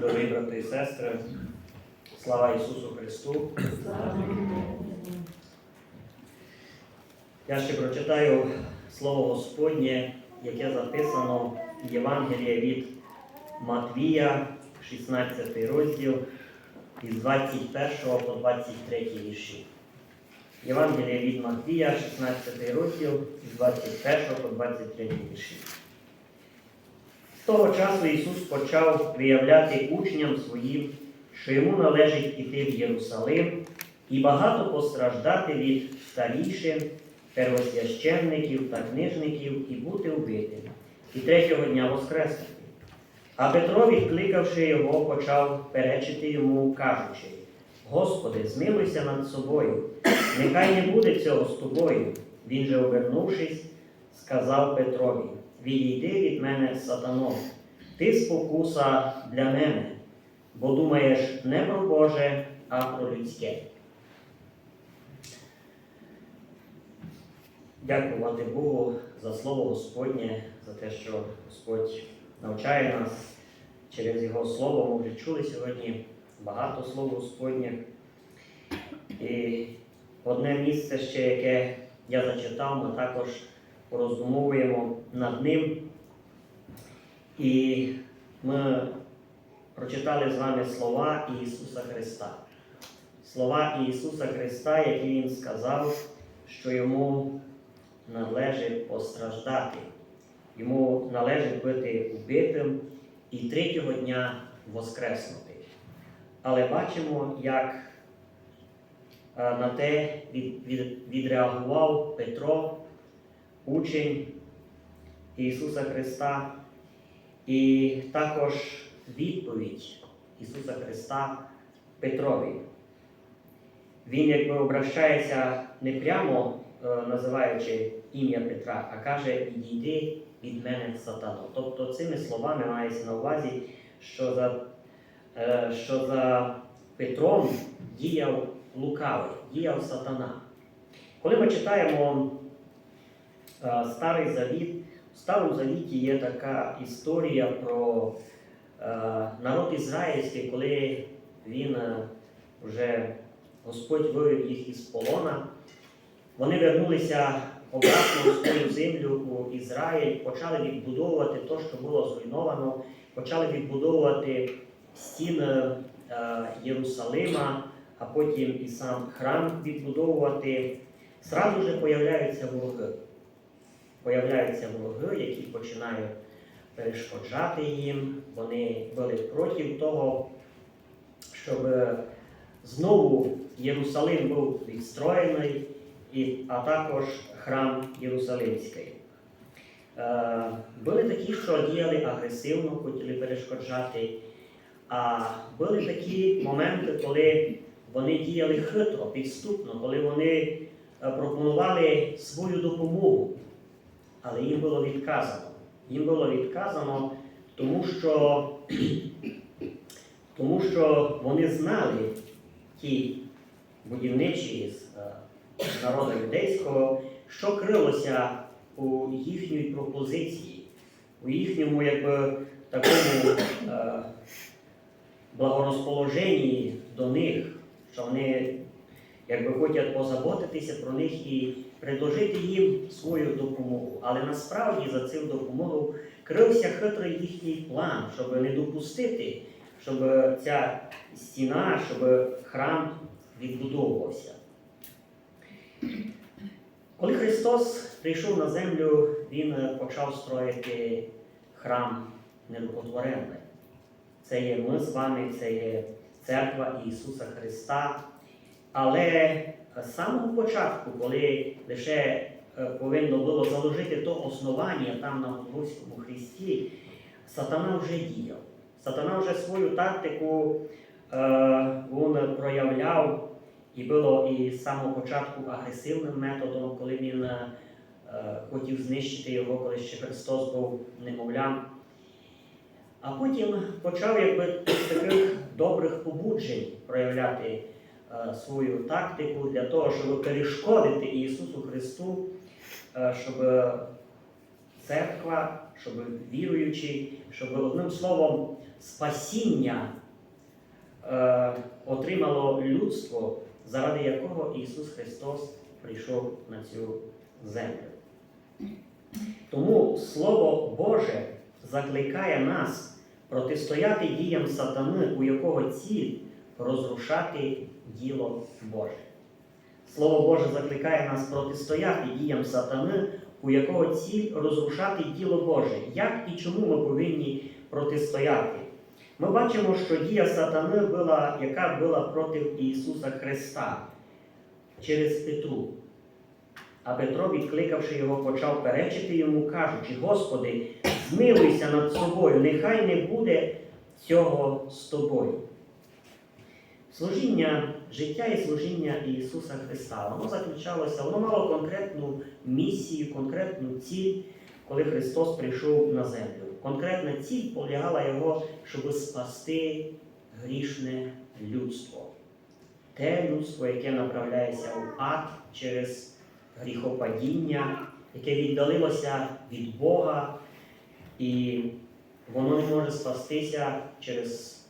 дорогі брати і сестри, слава Ісусу Христу. Я ще прочитаю Слово Господнє, яке записано в Євангелії від Матвія, 16 розділ, із 21 по 23 вірші. Євангелія від Матвія, 16 розділ, із 21 по 23 вірші. Того часу Ісус почав виявляти учням своїм, що йому належить іти в Єрусалим і багато постраждати від старішин, первосвященників та книжників і бути вбитим, і третього дня воскреснути. А Петро, відкликавши його, почав перечити йому, кажучи: Господи, змилуйся над собою, нехай не буде цього з тобою. Він же, обернувшись, сказав Петрові: Відійди від мене, сатано, ти спокуса для мене, бо думаєш не про Боже, а про людське. Дякувати Богу за слово Господнє, за те, що Господь навчає нас через Його слово. Ми вже чули сьогодні багато слов Господніх. І одне місце ще, яке я зачитав, ми також пороздумовуємо над ним. І ми прочитали з вами слова Ісуса Христа. Слова Ісуса Христа, які Він сказав, що йому належить постраждати, йому належить бути убитим і третього дня воскреснути. Але бачимо, як е, на те від, від, відреагував Петро, учень Ісуса Христа, і також відповідь Ісуса Христа Петрові. Він якби обращається не прямо е, називаючи ім'я Петра, а каже: Відійди від мене сатано. Тобто цими словами мається на увазі, що за, е, що за Петром діяв лукавий, діяв сатана. Коли ми читаємо Старий Завіт, в Старому Завіті є така історія про е, народ ізраїльський, коли він е, вже Господь вивів їх із полона. Вони вернулися обратно в свою землю у Ізраїль, почали відбудовувати те, що було зруйновано, почали відбудовувати стіни е, Єрусалима, а потім і сам храм відбудовувати. Зразу же появляються вороги. Появляються вороги, які починають перешкоджати їм. Вони були проти того, щоб знову Єрусалим був відстроєний, а також храм Єрусалимський. Е, були такі, що діяли агресивно, хотіли перешкоджати, а були такі моменти, коли вони діяли хитро, підступно, коли вони е, пропонували свою допомогу, але їм було відказано. Їм було відказано, тому що, тому що вони знали ті будівничі з е, народу юдейського, що крилося у їхній пропозиції, у їхньому якби, такому е, благорозположенні до них, що вони якби хочуть позаботитися про них і предложити їм свою допомогу. Але насправді за цим допомогою крився хитрий їхній план, щоб не допустити, щоб ця стіна, щоб храм відбудовувався. Коли Христос прийшов на землю, Він е, почав строїти храм нерукотворений. Це є ми з вами, це є церква Ісуса Христа. Але з самого початку, коли лише е, повинно було заложити то основання там на Голгофському Христі, сатана вже діяв. Сатана вже свою тактику е, він проявляв і було і з самого початку агресивним методом, коли він е, хотів знищити його, коли ще Христос був немовлям. А потім почав якби таких добрих побуджень проявляти свою тактику для того, щоб перешкодити Ісусу Христу, е, щоб церква, щоб віруючі, щоб одним словом спасіння е, отримало людство, заради якого Ісус Христос прийшов на цю землю. Тому Слово Боже закликає нас протистояти діям сатани, у якого ціль розрушати діло Боже. Слово Боже закликає нас протистояти діям сатани, у якого ціль розрушати діло Боже. Як і чому ми повинні протистояти? Ми бачимо, що дія сатани була, яка була проти Ісуса Христа через Петру. А Петро, відкликавши його, почав перечити йому, кажучи: Господи, змилуйся над собою, нехай не буде цього з тобою. Служіння, життя і служіння Ісуса Христа, воно заключалося, воно мало конкретну місію, конкретну ціль, коли Христос прийшов на землю. Конкретна ціль полягала його, щоб спасти грішне людство. Те людство, яке направляється в ад через гріхопадіння, яке віддалилося від Бога, і воно не може спастися через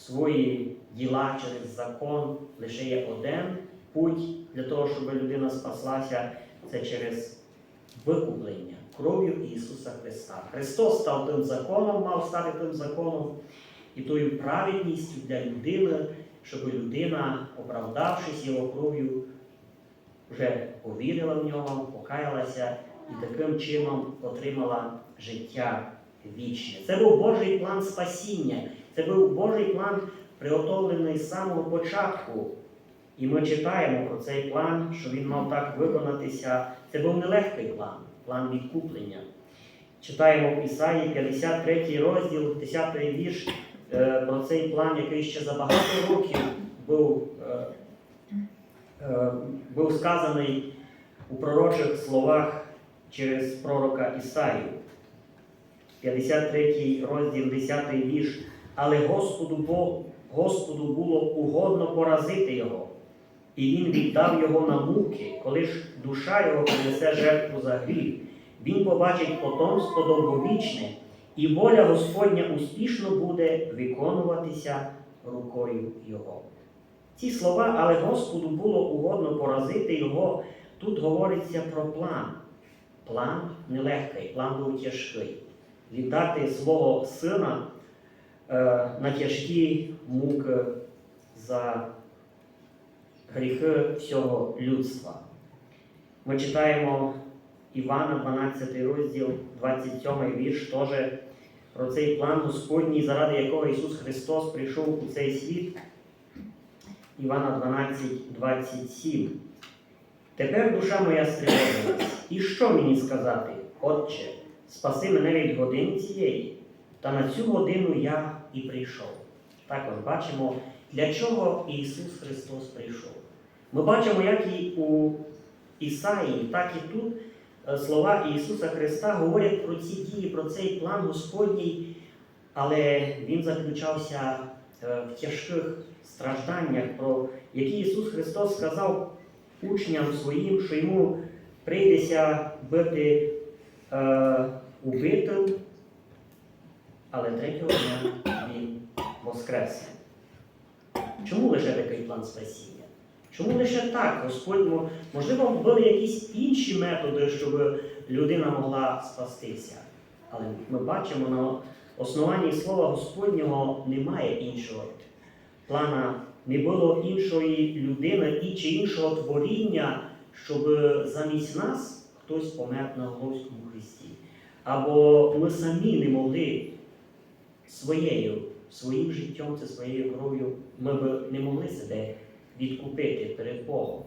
свої діла, через закон. Лише є один путь для того, щоб людина спаслася, це через викуплення кров'ю Ісуса Христа. Христос став тим законом, мав стати тим законом і тою праведністю для людини, щоб людина, оправдавшись його кров'ю, вже повірила в нього, покаялася і таким чином отримала життя вічне. Це був Божий план спасіння, це був Божий план, приготовлений з самого початку. І ми читаємо про цей план, що він мав так виконатися. Це був нелегкий план, план відкуплення. Читаємо в Ісаї 53 розділ, 10 вірш е, про цей план, який ще за багато років був, е, е, був сказаний у пророчих словах через пророка Ісаю. 53 розділ, 10 вірш. Але Господу, Бог, Господу було угодно поразити його, і він віддав його на муки, коли ж душа його принесе жертву за гріх. Він побачить потомство довговічне, і воля Господня успішно буде виконуватися рукою Його. Ці слова, але Господу було угодно поразити його. Тут говориться про план. План нелегкий, план був тяжкий. Віддати свого сина на тяжкі муки за гріхи всього людства. Ми читаємо Івана, 12 розділ, 27 вірш, теж про цей план Господній, заради якого Ісус Христос прийшов у цей світ. Івана 12, 27. Тепер душа моя стривожилась. І що мені сказати? Отче, спаси мене від години цієї, та на цю годину я і прийшов. Також бачимо, для чого Ісус Христос прийшов. Ми бачимо, як і у Ісаї, так і тут е, слова Ісуса Христа говорять про ці дії, про цей план Господній, але Він заключався е, в тяжких стражданнях, про які Ісус Христос сказав учням своїм, що йому прийдеться бити е, убитим, але третього дня Він воскресне. Чому лише такий план спасіння? Чому лише так? Господь, можливо, були якісь інші методи, щоб людина могла спастися. Але ми бачимо на основанні слова Господнього немає іншого плана, не було іншої людини чи іншого творіння, щоб замість нас хтось помер на Головському Христі. Або ми самі не могли своєю, своїм життям, це своєю кров'ю, ми б не могли себе відкупити перед Богом.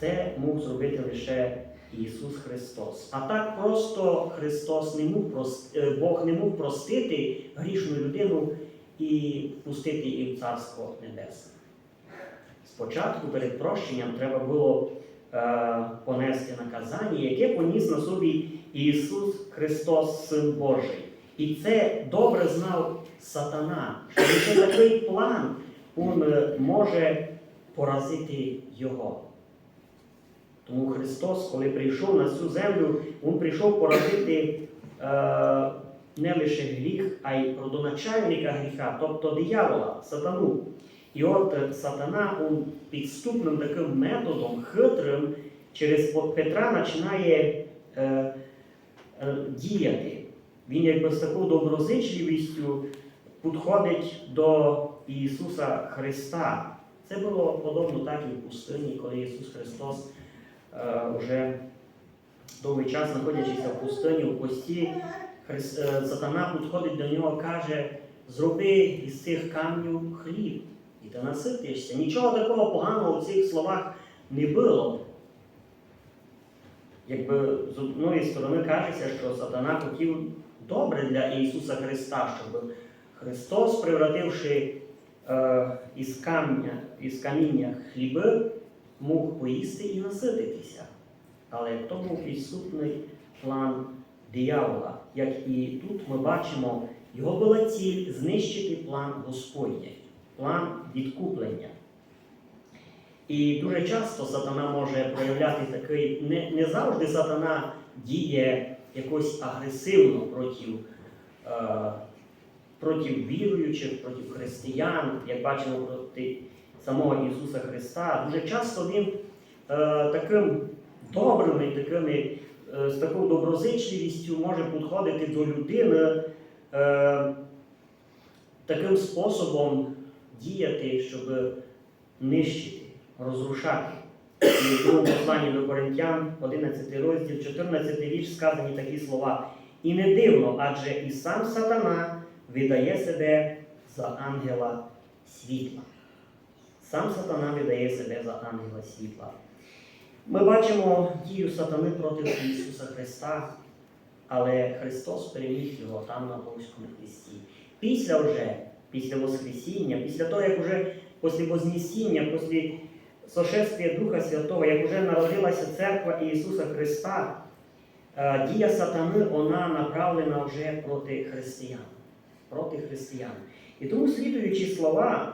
Це мог зробити лише Ісус Христос. А так просто Христос не мог прос- е, Бог не мог простити грішну людину і впустити її в Царство Небесне. Спочатку перед прощенням треба було е, понести наказання, яке поніс на собі Ісус Христос, Син Божий. І це добре знав сатана, що лише такий план він е, може поразити його. Тому Христос, коли прийшов на цю землю, Він прийшов поразити е, не лише гріх, а й родоначальника гріха, тобто диявола, сатану. І от е, сатана он підступним таким методом, хитрим, через Петра починає е, е, діяти. Він якби з такою доброзичливістю підходить до Ісуса Христа. Це було подобно так і в пустині, коли Ісус Христос е, вже довгий час, знаходячися в пустині, в пості, Хрис- е, сатана підходить до нього каже, зроби із цих камнів хліб, і ти наситишся. Нічого такого поганого в цих словах не було. Якби з одної сторони кажеться, що сатана хотів добре для Ісуса Христа, щоб Христос, превративши е, із, камня, із каміння хліби, мог поїсти і насититися. Але то був підступний план диявола. Як і тут ми бачимо, його була ціль знищити план Господній, план відкуплення. І дуже часто сатана може проявляти такий, не, не завжди сатана діє якось агресивно проти, е, проти віруючих, проти християн, як бачимо проти самого Ісуса Христа. Дуже часто він е, таким добрими, такими, е, з такою доброзичливістю може підходити до людини, е, таким способом діяти, щоб нищити, розрушати. І в другому посланні до Коринтян, 11 розділ, 14 вірш сказані такі слова. І не дивно, адже і сам сатана видає себе за ангела світла. Сам сатана видає себе за ангела світла. Ми бачимо дію сатани проти Ісуса Христа, але Христос переміг його там на Богському хресті. Після вже, після Воскресіння, після того, як вже після Вознесіння, після сошествия Духа Святого, як вже народилася церква Ісуса Христа, е, дія сатани вона направлена вже проти християн. Проти християн. І тому слідуючі слова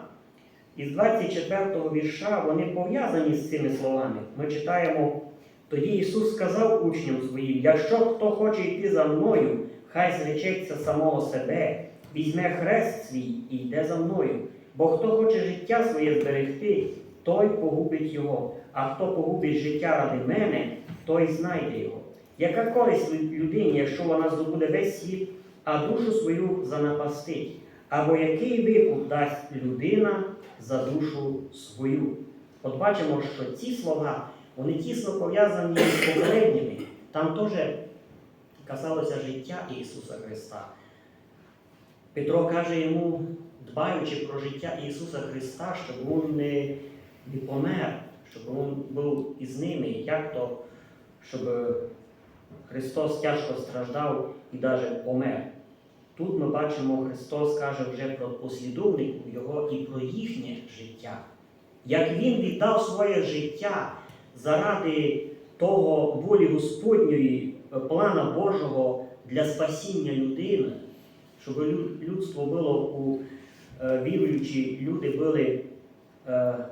із 24-го вірша, вони пов'язані з цими словами. Ми читаємо, тоді Ісус сказав учням своїм, якщо хто хоче йти за мною, хай зречеться самого себе, візьме хрест свій і йде за мною. Бо хто хоче життя своє зберегти, той погубить його, а хто погубить життя ради мене, той знайде його. Яка користь людині, якщо вона здобуде весь світ, а душу свою занапастить? Або який викуп дасть людина за душу свою? От бачимо, що ці слова вони тісно пов'язані з попередніми. Там теж касалося життя Ісуса Христа. Петро каже йому, дбаючи про життя Ісуса Христа, щоб він не, не помер, щоб він був із ними, і як то, щоб Христос тяжко страждав і навіть помер. Тут ми бачимо, Христос каже вже про послідовників Його і про їхнє життя. Як Він віддав своє життя заради того волі Господньої, е, плана Божого для спасіння людини, щоб людство було у е, віруючі люди були е,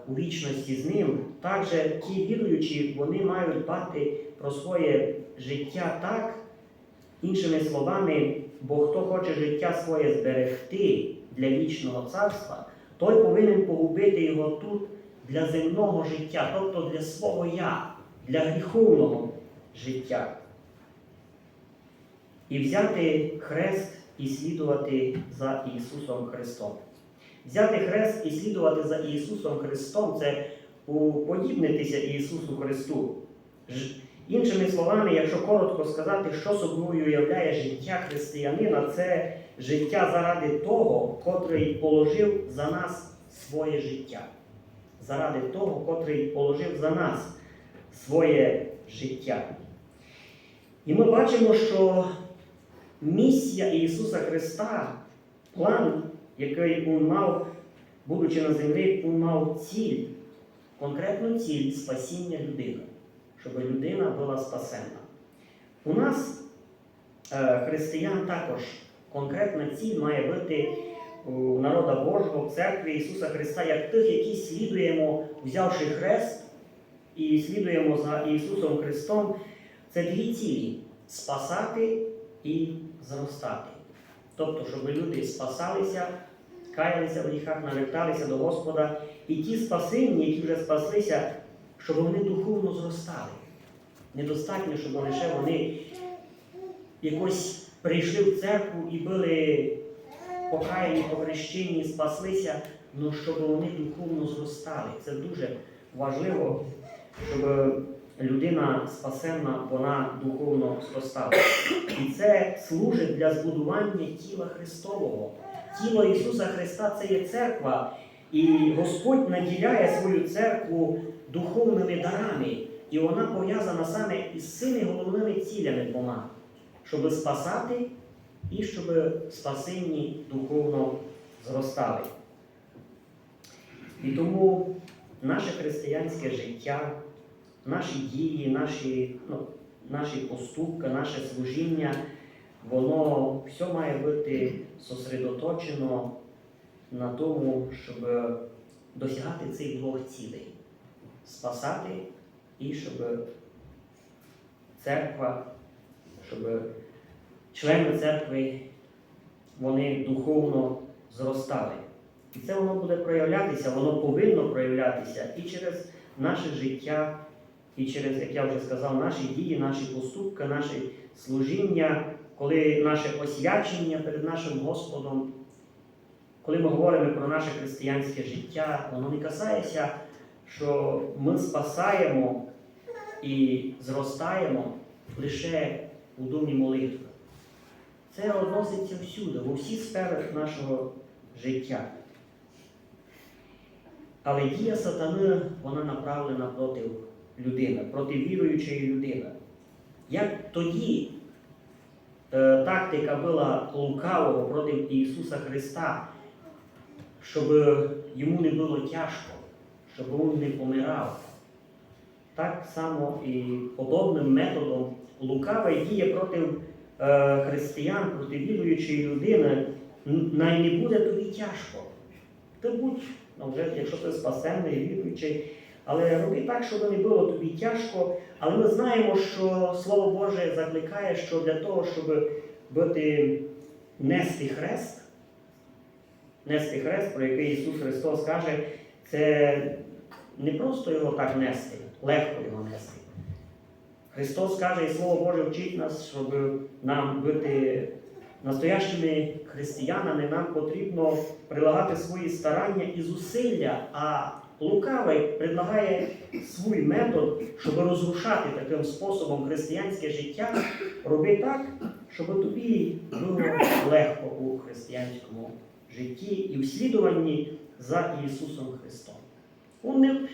вічності з ним. Також ті віруючі вони мають дбати про своє життя так, іншими словами, бо хто хоче життя своє зберегти для вічного царства, той повинен погубити його тут для земного життя, тобто для свого я, для гріховного життя. І взяти хрест і слідувати за Ісусом Христом. Взяти хрест і слідувати за Ісусом Христом це уподібнитися Ісусу Христу. Іншими словами, якщо коротко сказати, що собою являє життя християнина, це життя заради того, котрий положив за нас своє життя. Заради того, котрий положив за нас своє життя. І ми бачимо, що місія Ісуса Христа, план, який Він мав, будучи на землі, Він мав ціль, конкретну ціль спасіння людини, щоб людина була спасена. У нас, е, християн, також конкретна ціль має бути у народа Божого в церкві Ісуса Христа, як тих, які слідуємо, взявши хрест і слідуємо за Ісусом Христом. Це дві цілі спасати і зростати. Тобто, щоб люди спасалися, каялися в гріхах, наверталися до Господа, і ті спасенні, які вже спаслися, щоб вони духовно зростали. Недостатньо, щоб лише вони якось прийшли в церкву і були покаяні, похрещені, спаслися, але щоб вони духовно зростали. Це дуже важливо, щоб людина спасенна, вона духовно зростала. І це служить для збудування тіла Христового. Тіло Ісуса Христа це є церква, і Господь наділяє свою церкву духовними дарами. І вона пов'язана саме із цими головними цілями двома, щоб спасати і щоб спасенні духовно зростали. І тому наше християнське життя, наші дії, наші, ну, наші поступки, наше служіння, воно все має бути зосередоточено на тому, щоб досягати цих двох цілей спасати і щоб церква, щоб члени церкви вони духовно зростали. І це воно буде проявлятися, воно повинно проявлятися і через наше життя, і через, як я вже сказав, наші дії, наші поступки, наше служіння, коли наше освячення перед нашим Господом, коли ми говоримо про наше християнське життя, воно не касається, що ми спасаємо і зростаємо лише у домі молитви. Це відноситься всюди, у всіх сферах нашого життя. Але дія сатани, вона направлена проти людини, проти віруючої людини. Як тоді тактика була лукавого проти Ісуса Христа, щоб йому не було тяжко, щоб він не помирав. Так само і подобним методом лукава діє проти е, християн, проти віруючої людини, най не буде тобі тяжко. Ти будь, ну, вже, якщо ти спасенний, віруючий, але роби так, щоб не було тобі тяжко. Але ми знаємо, що Слово Боже закликає, що для того, щоб бути нести хрест, нести хрест, про який Ісус Христос каже, це не просто його так нести, легко його нести. Христос каже, і Слово Боже вчить нас, щоб нам бути настоящими християнами, нам потрібно прилагати свої старання і зусилля, а лукавий предлагає свій метод, щоб розрушати таким способом християнське життя, роби так, щоб тобі було легко у християнському житті і в слідуванні за Ісусом Христом. Він не,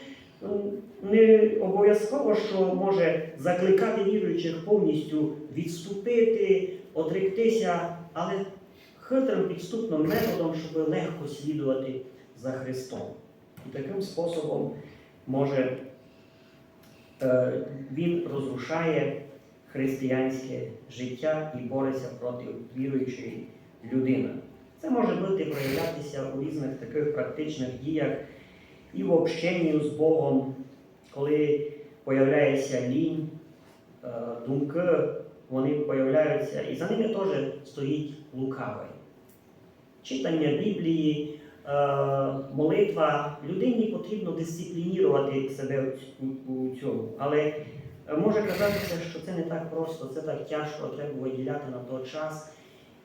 не обов'язково, що може закликати віруючих повністю відступити, отректися, але хитрим підступним методом, щоб легко слідувати за Христом. І таким способом може е, він розрушає християнське життя і бореться проти віруючої людини. Це може бути проявлятися у різних таких практичних діях і в общенні з Богом, коли появляється лінь, е, думки, вони появляються, і за ними теж стоїть лукавий. Читання Біблії, молитва, людині потрібно дисциплінувати себе у, цьому. Але е, може казатися, що це не так просто, це так тяжко, треба виділяти на той час.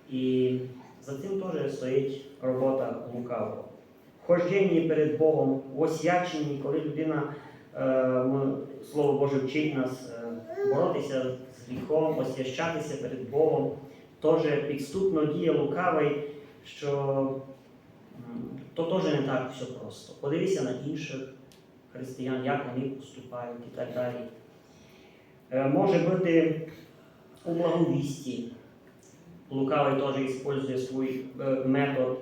І за цим теж стоїть робота лукавого. В хожденні перед Богом, освяченні, коли людина, е, Слово Боже вчить нас е, боротися з гріхом, освящатися перед Богом, теж підступно діє лукавий, що то теж не так все просто. Подивися на інших християн, як вони поступають і так далі. Е, Може бути у благовісті. Лукавий теж використовує свій е, метод,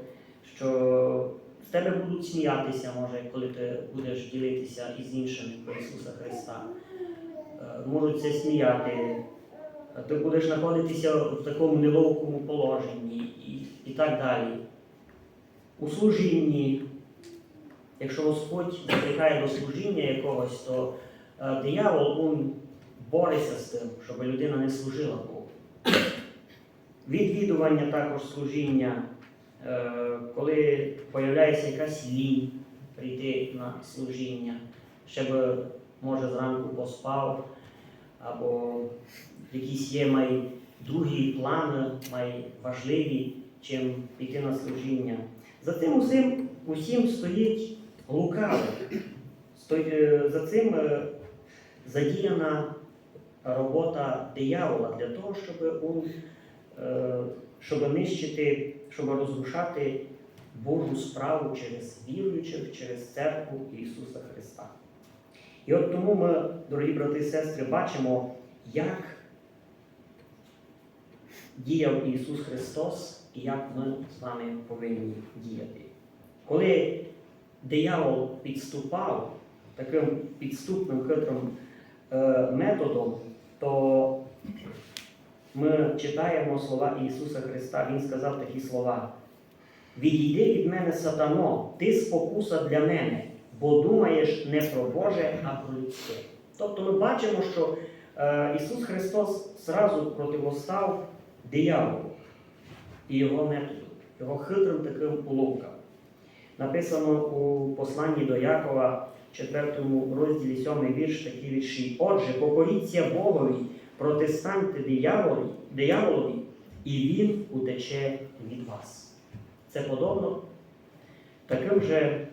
що з тебе будуть сміятися, може, коли ти будеш ділитися із іншими про Ісуса Христа. Е, Можуть це сміяти. Ти будеш знаходитися в такому неловкому положенні і, і так далі. У служінні, якщо Господь закликає до служіння якогось, то е, диявол він бореться з тим, щоб людина не служила Богу. відвідування також служіння, е, коли появляється якась лінь прийти на служіння, щоб може зранку поспав, або якісь є має другі плани, має важливі, чим піти на служіння. За цим усім, усім стоїть лукаве. Сто- е, За цим е, задіяна робота диявола для того, щоб, он, е, щоб нищити, щоб розрушати Божу справу через віруючих, через церкву Ісуса Христа. І от тому ми, дорогі брати і сестри, бачимо, як діяв Ісус Христос і як ми з вами повинні діяти. Коли диявол підступав таким підступним хитрим е, методом, то ми читаємо слова Ісуса Христа. Він сказав такі слова: Відійди від мене, сатано, ти спокуса для мене, бо думаєш не про Боже, а про людське. Тобто ми бачимо, що е, Ісус Христос зразу противостав дияволу і його методу, його хитрим таким уловкам. Написано у посланні до Якова, 4 розділі 7 вірш, такі вірші. Отже, покоріться Богові, протистаньте дияволі, дияволові, і він утече від вас. Це подобно таким же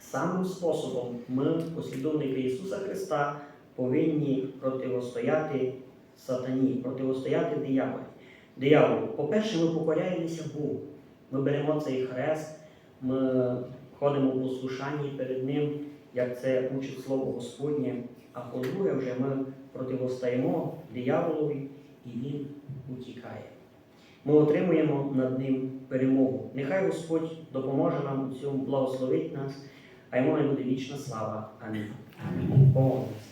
самим способом ми, послідовники Ісуса Христа, повинні противостояти сатані, противостояти дияволі. Дияволу. По-перше, ми покоряємося Богу. Ми беремо цей хрест, ми ходимо в послушанні перед Ним, як це учить Слово Господнє. А по-друге, вже ми противостоїмо дияволові, і він утікає. Ми отримуємо над ним перемогу. Нехай Господь допоможе нам у цьому, благословить нас, а йому не буде вічна слава. Амінь. Помолимося.